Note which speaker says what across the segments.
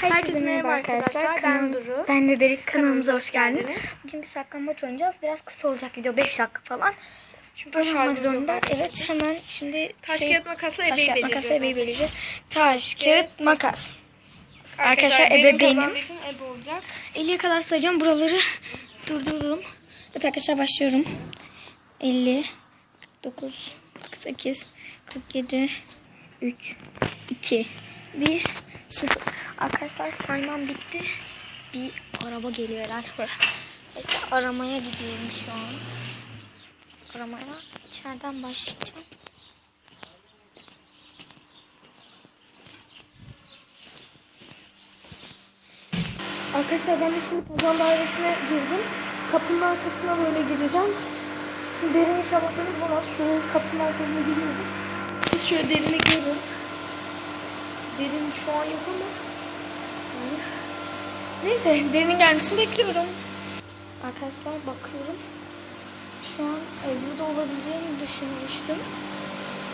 Speaker 1: Herkese merhaba arkadaşlar. Ben
Speaker 2: Kanal-
Speaker 1: Duru.
Speaker 2: Ben de Berik. Kanalımıza hoş geldiniz. Bugün bir saklambaç oynayacağız. Biraz kısa olacak video. 5 dakika falan.
Speaker 1: Çünkü
Speaker 2: Böyle olmak
Speaker 1: şarjımız yok
Speaker 2: zorunda.
Speaker 1: arkadaşlar.
Speaker 2: Evet hemen şimdi
Speaker 1: Taş
Speaker 2: şey-
Speaker 1: kağıt makasla
Speaker 2: taş
Speaker 1: ebeyi
Speaker 2: kağıt makas
Speaker 1: belirliyoruz.
Speaker 2: ebeyi belirleyeceğiz. Taş kağıt makas.
Speaker 1: Arkadaşlar
Speaker 2: ebe
Speaker 1: benim ebe olacak.
Speaker 2: 50'ye kadar sayacağım. Buraları durdururum. Evet arkadaşlar başlıyorum. 50 49 48 47 3 2 1 0 Arkadaşlar saymam bitti. Bir araba geliyor herhalde. Neyse aramaya gidiyorum şu an. Aramaya içeriden başlayacağım.
Speaker 1: Arkadaşlar ben de şimdi kazan dairesine girdim. Kapının arkasına böyle gireceğim. Şimdi derin inşallah bulamaz. Şöyle kapının arkasına giriyorum. Siz şöyle derine girin. Derin şu an yok ama. Neyse derinin gelmesini bekliyorum.
Speaker 2: Arkadaşlar bakıyorum. Şu an e, burada olabileceğini düşünmüştüm.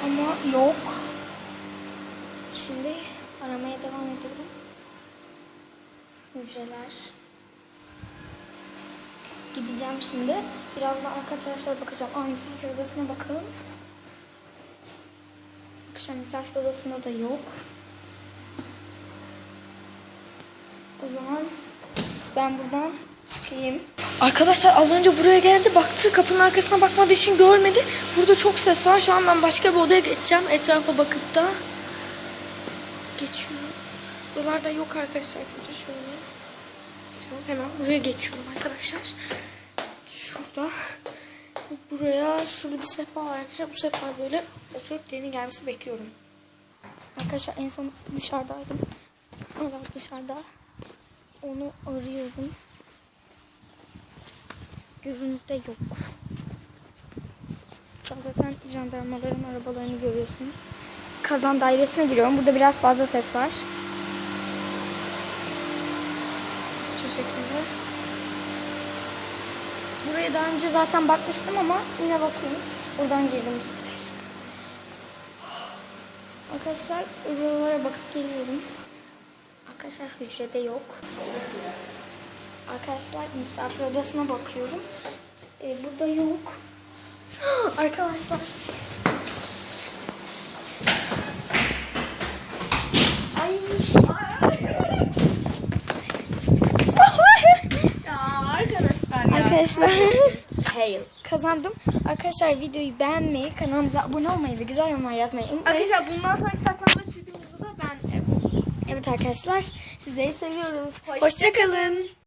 Speaker 2: Ama yok. Şimdi aramaya devam ediyorum. Hücreler. Gideceğim şimdi. Birazdan arka taraflara bakacağım. Aa misafir odasına bakalım. Akşam misafir odasında da yok. Zaman ben buradan çıkayım.
Speaker 1: Arkadaşlar az önce buraya geldi baktı kapının arkasına bakmadığı için görmedi. Burada çok ses var. Şu an ben başka bir odaya geçeceğim. Etrafa bakıp da geçiyorum. Buralarda yok arkadaşlar. Kimse şöyle. Yok, Hemen buraya geçiyorum arkadaşlar. Şurada. Buraya şurada bir sehpa var arkadaşlar. Bu sehpa böyle oturup derinin gelmesi bekliyorum.
Speaker 2: Arkadaşlar en son dışarıdaydım. Hala dışarıda. Onu arıyorum. Görünürde yok. Zaten jandarmaların arabalarını görüyorsunuz. Kazan dairesine giriyorum. Burada biraz fazla ses var.
Speaker 1: Şu şekilde.
Speaker 2: Buraya daha önce zaten bakmıştım ama yine bakayım. Buradan girdim sefer. Arkadaşlar buralara bakıp geliyorum. Arkadaşlar hücrede yok. Arkadaşlar misafir odasına bakıyorum. Ee, burada yok. Arkadaşlar. Ay.
Speaker 1: Ya arkadaşlar
Speaker 2: Arkadaşlar.
Speaker 1: Fail.
Speaker 2: Kazandım. Arkadaşlar videoyu beğenmeyi, kanalımıza abone olmayı ve güzel yorumlar yazmayı unutmayın.
Speaker 1: Arkadaşlar bundan da ben
Speaker 2: Evet arkadaşlar sizleri seviyoruz.
Speaker 1: Hoşça
Speaker 2: Hoşçakalın.